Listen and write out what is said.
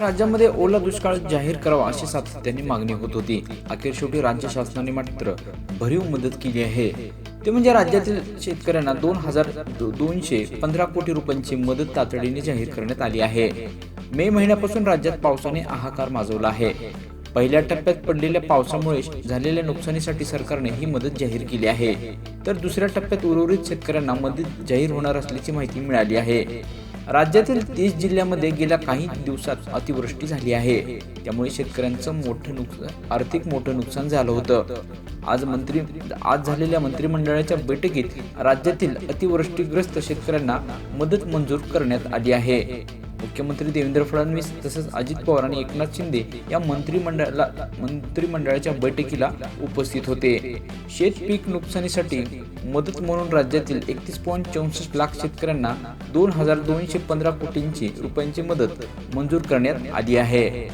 राज्यामध्ये ओला दुष्काळ जाहीर करावा अशी सातत्याने मागणी होत होती. अखेर शेवटी राज्य शासनाने मात्र भरीव मदत केली आहे. ते म्हणजे राज्यातील शेतकऱ्यांना दोन हजार दोनशे पंधरा कोटी रुपयांची मदत तातडीने जाहीर करण्यात आली आहे. मे महिन्यापासून राज्यात पावसाने हाहाकार माजवला आहे. पहिल्या टप्प्यात पडलेल्या पावसामुळे झालेल्या नुकसानीसाठी सरकारने ही मदत जाहीर केली आहे. तर दुसऱ्या टप्प्यात उर्वरित शेतकऱ्यांना मदत जाहीर होणार असल्याची माहिती मिळाली आहे. राज्यातील तीस जिल्ह्यामध्ये गेल्या काही दिवसात अतिवृष्टी झाली आहे. त्यामुळे शेतकऱ्यांचं मोठं नुकसान आर्थिक मोठं नुकसान झालं होतं. आज मंत्री आज झालेल्या मंत्रिमंडळाच्या बैठकीत राज्यातील अतिवृष्टीग्रस्त शेतकऱ्यांना मदत मंजूर करण्यात आली आहे. मुख्यमंत्री देवेंद्र फडणवीस तसेच अजित पवार आणि एकनाथ शिंदे या मंत्रिमंडळाला मंत्रिमंडळाच्या बैठकीला उपस्थित होते. शेत पीक नुकसानीसाठी मदत म्हणून राज्यातील एकतीस पॉईंट चौसष्ट लाख शेतकऱ्यांना दोन हजार दोनशे पंधरा कोटींची रुपयांची मदत मंजूर करण्यात आली आहे.